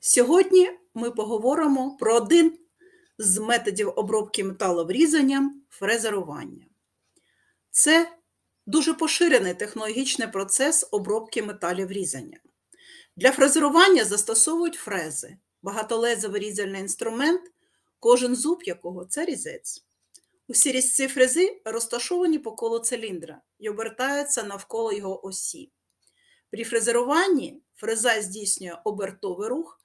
Сьогодні ми поговоримо про один з методів обробки металу врізанням фрезерування. Це дуже поширений технологічний процес обробки металів різання. Для фрезерування застосовують фрези, багатолезовий різальний інструмент, кожен зуб якого це різець. Усі різці фрези розташовані по колу циліндра і обертаються навколо його осі. При фрезеруванні фреза здійснює обертовий рух,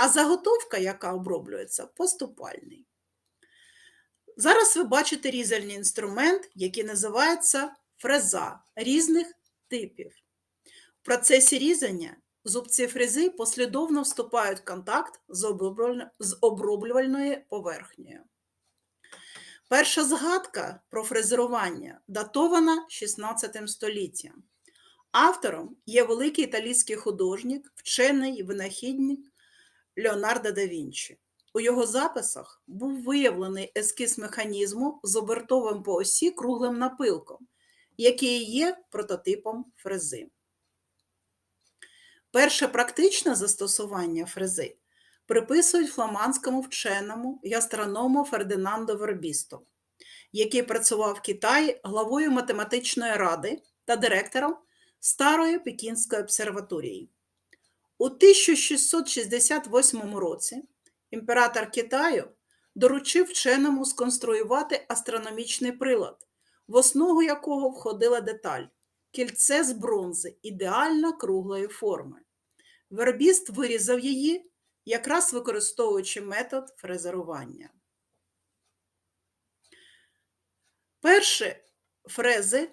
а заготовка, яка оброблюється, поступальний. Зараз ви бачите різальний інструмент, який називається фреза різних типів. В процесі різання зубці фрези послідовно вступають в контакт з оброблювальною поверхнею. Перша згадка про фрезерування датована 16 століттям. Автором є великий італійський художник, вчений винахідник Леонардо да Вінчі. У його записах був виявлений ескіз механізму з обертовим по осі круглим напилком, який є прототипом фрези. Перше практичне застосування фрези приписують фламандському вченому і астроному Фердинандо Вербісто, який працював в Китаї главою математичної ради та директором Старої Пекінської обсерваторії. У 1668 році імператор Китаю доручив вченому сконструювати астрономічний прилад, в основу якого входила деталь кільце з бронзи ідеально круглої форми. Вербіст вирізав її, якраз використовуючи метод фрезерування. Перші фрези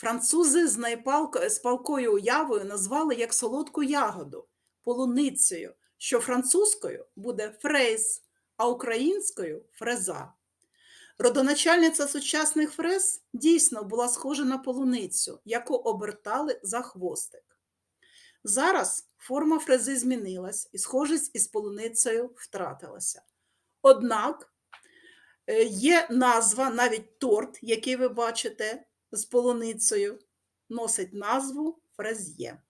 французи з найпалкою з палкою уявою назвали як солодку ягоду, полуницею, що французькою буде фрейс, а українською фреза. Родоначальниця сучасних фрез дійсно була схожа на полуницю, яку обертали за хвостик. Зараз форма фрези змінилась і схожість із полуницею втратилася. Однак е, є назва, навіть торт, який ви бачите з полуницею, носить назву фрез'є.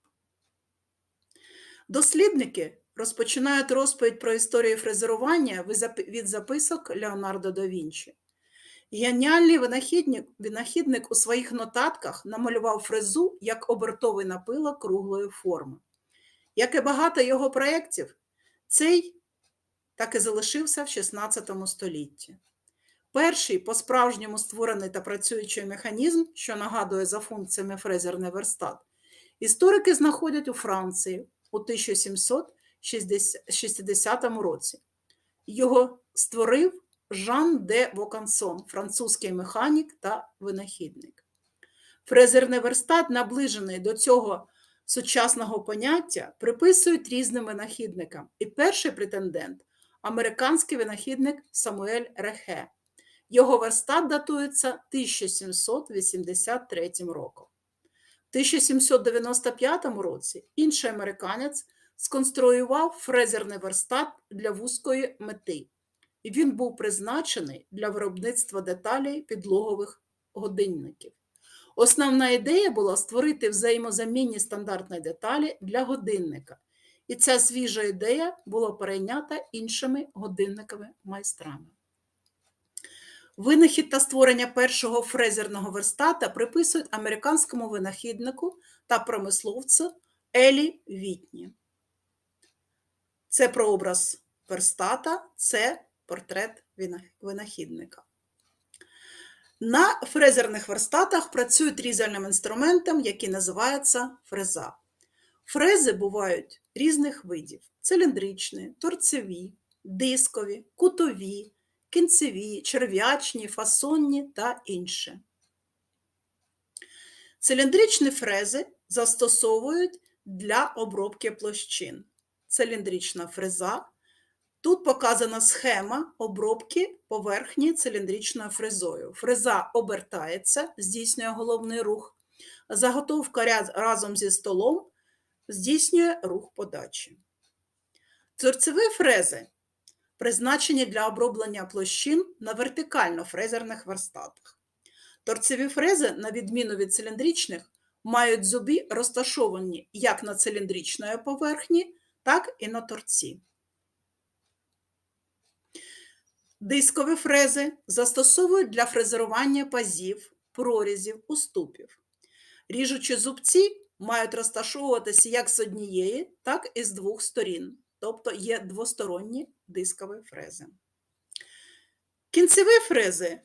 Дослідники розпочинають розповідь про історію фрезерування від записок Леонардо да Вінчі. Геніальний винахідник, винахідник у своїх нотатках намалював фрезу як обертовий напилок круглої форми. Як і багато його проєктів, цей так і залишився в XVI столітті. Перший по-справжньому створений та працюючий механізм, що нагадує за функціями фрезерний верстат, історики знаходять у Франції у 1760 році. Його створив Жан де Вокансон, французький механік та винахідник. Фрезерний верстат, наближений до цього сучасного поняття, приписують різним винахідникам. І перший претендент американський винахідник Самуель Рехе. Його верстат датується 1783 роком. В 1795 році інший американець сконструював фрезерний верстат для вузької мети і він був призначений для виробництва деталей підлогових годинників. Основна ідея була створити взаємозамінні стандартні деталі для годинника, і ця свіжа ідея була перейнята іншими годинниковими майстрами. Винахід та створення першого фрезерного верстата приписують американському винахіднику та промисловцю Елі Вітні. Це прообраз верстата, це портрет винахідника. На фрезерних верстатах працюють різальним інструментом, який називається фреза. Фрези бувають різних видів: циліндричні, торцеві, дискові, кутові, кінцеві, черв'ячні, фасонні та інші. Циліндричні фрези застосовують для обробки площин. Циліндрична фреза Тут показана схема обробки поверхні циліндричною фрезою. Фреза обертається, здійснює головний рух. Заготовка разом зі столом здійснює рух подачі. Торцеві фрези призначені для оброблення площин на вертикально-фрезерних верстатах. Торцеві фрези, на відміну від циліндричних, мають зуби розташовані як на циліндричної поверхні, так і на торці. Дискові фрези застосовують для фрезерування пазів, прорізів, уступів. Ріжучі зубці мають розташовуватися як з однієї, так і з двох сторін, тобто є двосторонні дискові фрези. Кінцеві фрези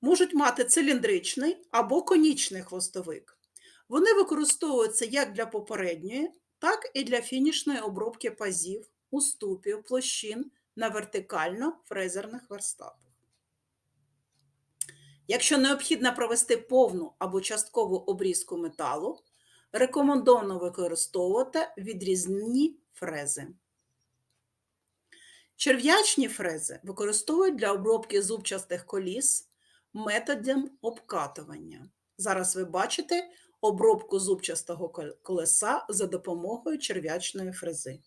можуть мати циліндричний або конічний хвостовик. Вони використовуються як для попередньої, так і для фінішної обробки пазів, уступів, площин на вертикально-фрезерних верстатах. Якщо необхідно провести повну або часткову обрізку металу, рекомендовано використовувати відрізні фрези. Черв'ячні фрези використовують для обробки зубчастих коліс методом обкатування. Зараз ви бачите обробку зубчастого колеса за допомогою черв'ячної фрези.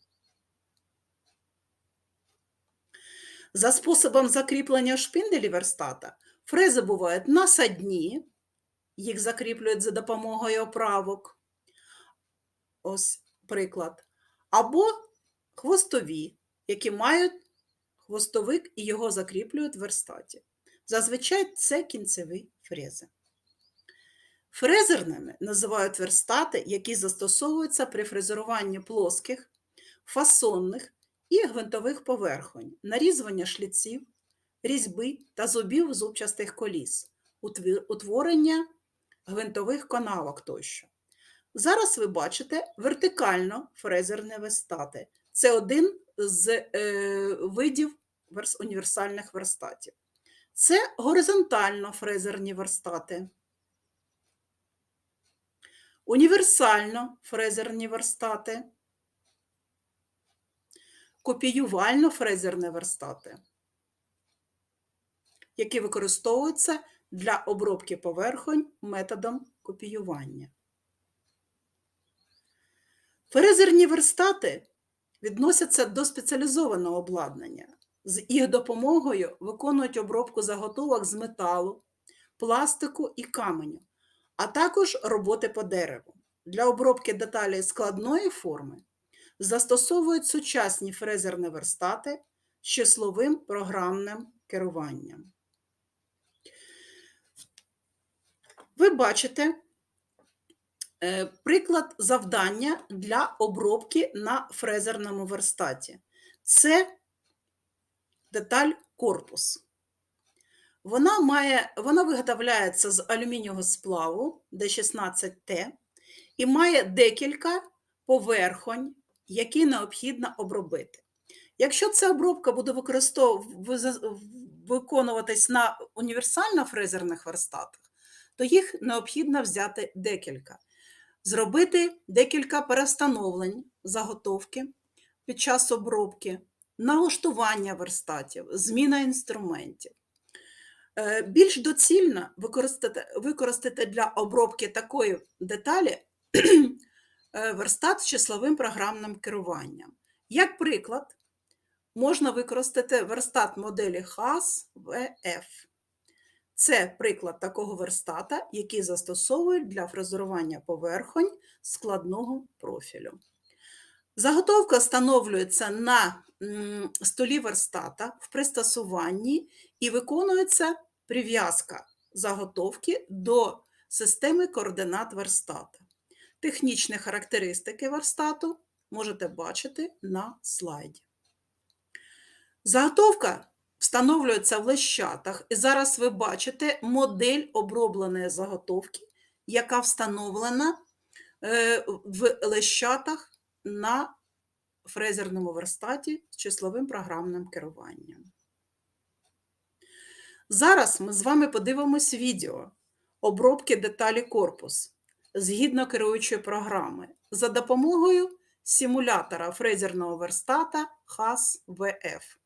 За способом закріплення шпинделі верстата фрези бувають насадні, їх закріплюють за допомогою оправок. Ось приклад. Або хвостові, які мають хвостовик і його закріплюють в верстаті. Зазвичай це кінцеві фрези. Фрезерними називають верстати, які застосовуються при фрезеруванні плоских, фасонних і гвинтових поверхонь, нарізування шліців, різьби та зубів зубчастих коліс, утворення гвинтових канавок тощо. Зараз ви бачите вертикально фрезерні верстати. Це один з е, видів універсальних верстатів. Це горизонтально фрезерні верстати. Універсально фрезерні верстати, копіювально фрезерні верстати, які використовуються для обробки поверхонь методом копіювання. Фрезерні верстати відносяться до спеціалізованого обладнання. З їх допомогою виконують обробку заготовок з металу, пластику і каменю, а також роботи по дереву. Для обробки деталей складної форми застосовують сучасні фрезерні верстати з числовим програмним керуванням. Ви бачите приклад завдання для обробки на фрезерному верстаті. Це деталь корпус. Вона має, вона виготовляється з алюмінієвого сплаву D16T і має декілька поверхонь, які необхідно обробити. Якщо ця обробка буде виконуватись на універсально фрезерних верстатах, то їх необхідно взяти декілька. Зробити декілька перестановлень заготовки під час обробки, налаштування верстатів, зміна інструментів. Е, більш доцільно використати використати для обробки такої деталі е, верстат з числовим програмним керуванням. Як приклад, можна використати верстат моделі HAS VF. Це приклад такого верстата, який застосовують для фрезерування поверхонь складного профілю. Заготовка встановлюється на столі верстата в пристосуванні і виконується прив'язка заготовки до системи координат верстата. Технічні характеристики верстату можете бачити на слайді. Заготовка встановлюється в лещатах, і зараз ви бачите модель обробленої заготовки, яка встановлена е, в лещатах на фрезерному верстаті з числовим програмним керуванням. Зараз ми з вами подивимось відео обробки деталі корпус згідно керуючої програми за допомогою симулятора фрезерного верстата HAS VF.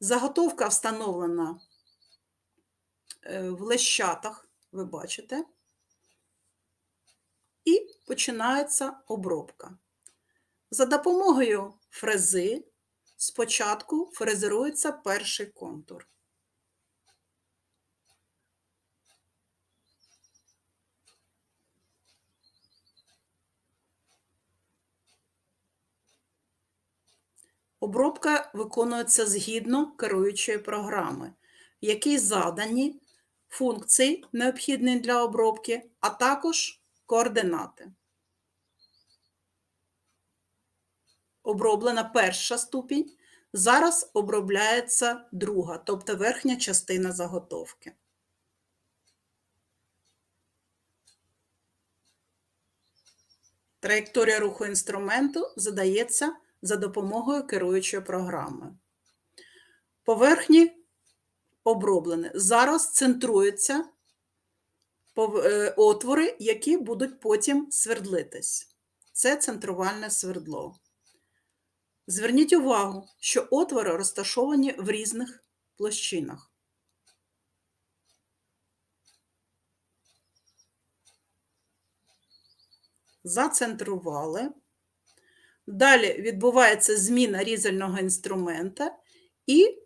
Заготовка встановлена е, в лещатах, ви бачите, і починається обробка. За допомогою фрези спочатку фрезерується перший контур. Обробка виконується згідно керуючої програми, в якій задані функції, необхідні для обробки, а також координати. Оброблена перша ступінь, зараз обробляється друга, тобто верхня частина заготовки. Траєкторія руху інструменту задається за допомогою керуючої програми. Поверхні оброблені. Зараз центруються е, отвори, які будуть потім свердлитись. Це центрувальне свердло. Зверніть увагу, що отвори розташовані в різних площинах. Зацентрували. Далі відбувається зміна різального інструмента і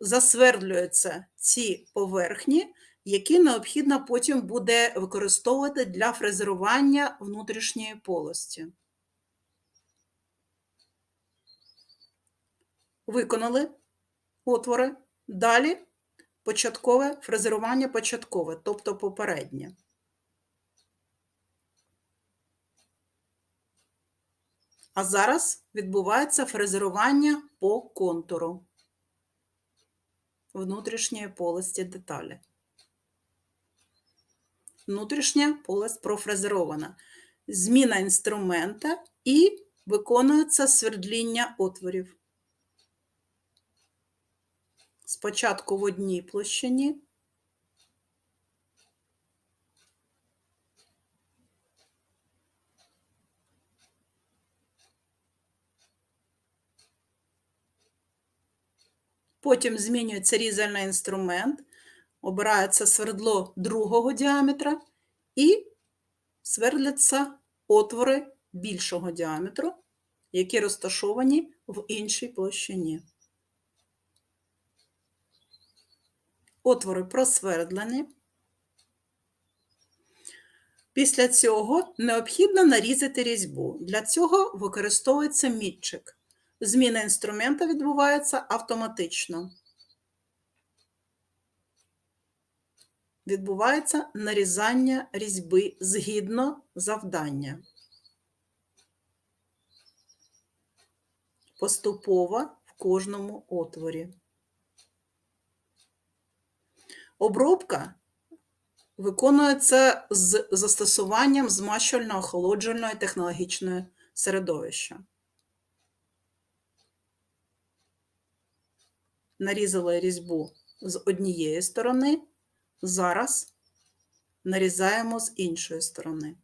засвердлюються ці поверхні, які необхідно потім буде використовувати для фрезерування внутрішньої полості. Виконали отвори. Далі початкове фрезерування початкове, тобто попереднє. А зараз відбувається фрезерування по контуру внутрішньої полості деталі. Внутрішня полость профрезерована. Зміна інструмента і виконується свердління отворів. Спочатку в одній площині, Потім змінюється різальний інструмент, обирається свердло другого діаметра і свердляться отвори більшого діаметру, які розташовані в іншій площині. Отвори просвердлені. Після цього необхідно нарізати різьбу. Для цього використовується мітчик. Зміна інструмента відбувається автоматично. Відбувається нарізання різьби згідно завдання. Поступово в кожному отворі. Обробка виконується з застосуванням змащувально-охолоджувального технологічного середовища. Нарізали різьбу з однієї сторони, зараз нарізаємо з іншої сторони.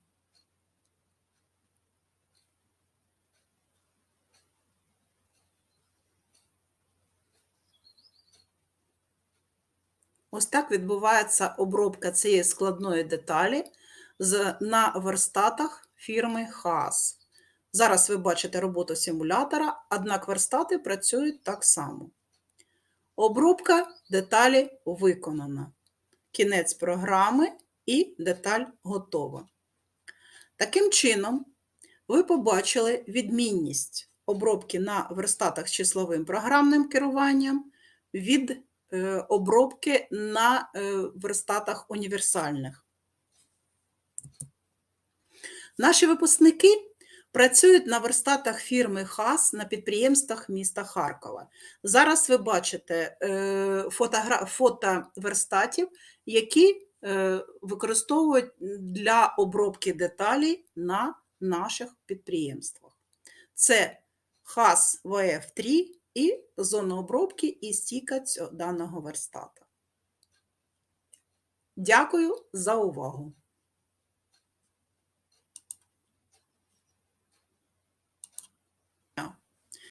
Ось так відбувається обробка цієї складної деталі на верстатах фірми ХАС. Зараз ви бачите роботу симулятора, однак верстати працюють так само. Обробка деталі виконана. Кінець програми і деталь готова. Таким чином, ви побачили відмінність обробки на верстатах з числовим програмним керуванням від е, обробки на е, верстатах універсальних. Наші випускники Працюють на верстатах фірми ХАС на підприємствах міста Харкова. Зараз ви бачите е, фото верстатів, які е, використовують для обробки деталей на наших підприємствах. Це ХАС ВФ3 і зона обробки і стійка даного верстата. Дякую за увагу!